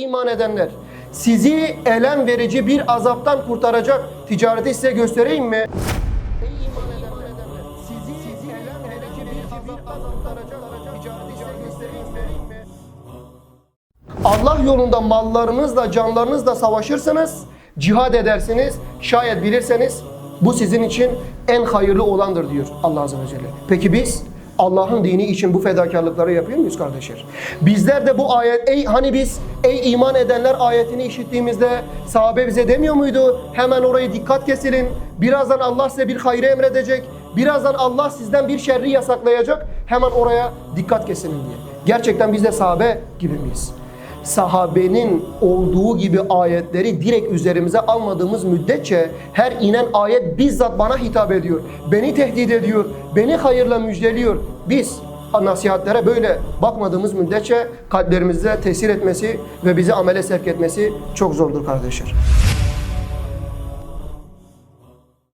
iman edenler sizi elem verici bir azaptan kurtaracak ticareti size göstereyim mi? Allah yolunda mallarınızla, canlarınızla savaşırsınız, cihad edersiniz. Şayet bilirseniz bu sizin için en hayırlı olandır diyor Allah Azze ve Celle. Peki biz Allah'ın dini için bu fedakarlıkları yapıyor muyuz kardeşler? Bizler de bu ayet, ey hani biz ey iman edenler ayetini işittiğimizde sahabe bize demiyor muydu? Hemen orayı dikkat kesilin. Birazdan Allah size bir hayrı emredecek. Birazdan Allah sizden bir şerri yasaklayacak. Hemen oraya dikkat kesilin diye. Gerçekten biz de sahabe gibi miyiz? Sahabenin olduğu gibi ayetleri direkt üzerimize almadığımız müddetçe her inen ayet bizzat bana hitap ediyor. Beni tehdit ediyor. Beni hayırla müjdeliyor. Biz nasihatlere böyle bakmadığımız müddetçe kalplerimizde tesir etmesi ve bizi amele sevk etmesi çok zordur kardeşler.